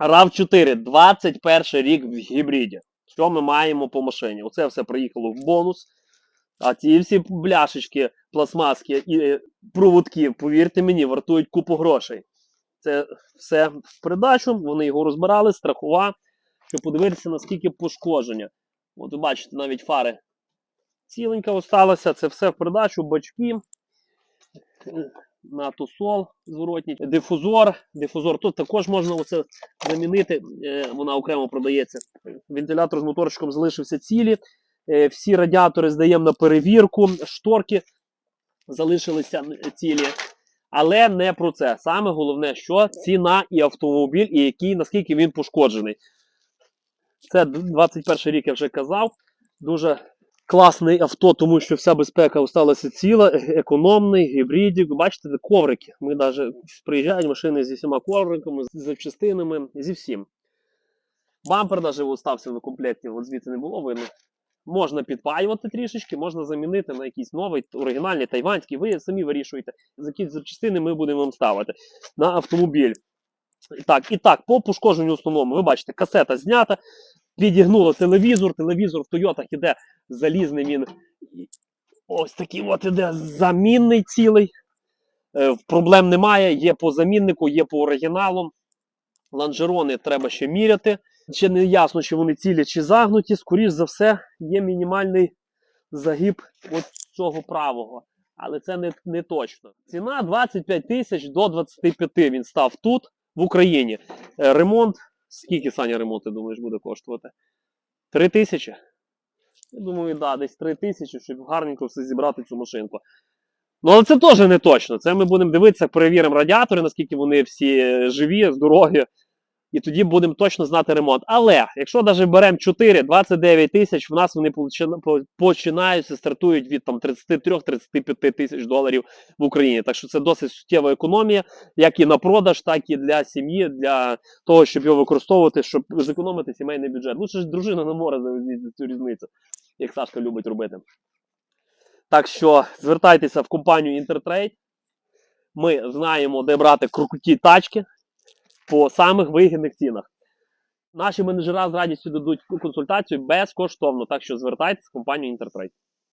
RAV4, 21 рік в гібриді. Що ми маємо по машині? Оце все приїхало в бонус. А ці всі бляшечки, пластмаски і е, проводки, повірте мені, вартують купу грошей. Це все в придачу, вони його розбирали, страхова, щоб подивитися, наскільки пошкодження. От ви бачите, навіть фари ціленька осталася, це все в придачу, бачки, на тусол зворотній, дифузор. Дифузор тут також можна оце замінити, е, вона окремо продається. Вентилятор з моторчиком залишився цілі. Е, Всі радіатори здаємо на перевірку, шторки залишилися цілі. Але не про це. Саме головне, що ціна і автомобіль, і який, наскільки він пошкоджений. Це 21 рік я вже казав. Дуже класний авто, тому що вся безпека залишилася ціла, е- економний, гібридик. Бачите, де коврики. Ми навіть приїжджають машини зі всіма ковриками, з запчастинами, зі всім. Бампер навіть остався в комплекті, от звідси не було видно. Можна підпаювати трішечки, можна замінити на якийсь новий, оригінальний, тайванський. Ви самі вирішуєте, з які запчастини ми будемо вам ставити на автомобіль. І так, і так, по пошкодженню основному, ви бачите, касета знята, підігнуло телевізор, телевізор в Тойотах іде залізний він. Ось такий от іде замінний цілий. Е, Проблем немає, є по заміннику, є по оригіналу. Ланжерони треба ще міряти. Ще не ясно, чи вони цілі, чи загнуті. Скоріш за все, є мінімальний загиб от цього правого. Але це не, не точно. Ціна 25 тисяч до 25 він став тут, в Україні. Е, Ремонт. Скільки Саня ремонт, ти думаєш, буде коштувати? 3 тисячі? Я думаю, да, десь 3 тисячі, щоб гарненько все зібрати цю машинку. Ну, але це теж не точно. Це ми будемо дивитися, перевіримо радіатори, наскільки вони всі живі, здорові. І тоді будемо точно знати ремонт. Але якщо навіть беремо 4, 29 тисяч, в нас вони починаються, стартують від там 33-35 тисяч доларів в Україні. Так що це досить суттєва економія, як і на продаж, так і для сім'ї, для того, щоб його використовувати, щоб зекономити сімейний бюджет. Це ж дружина не може завезти цю різницю, як Сашка любить робити. Так що звертайтеся в компанію Інтертрейд. Ми знаємо, де брати круті тачки по самих вигідних цінах. Наші менеджера з радістю дадуть консультацію безкоштовно, так що звертайтеся в компанію Інтертрейд.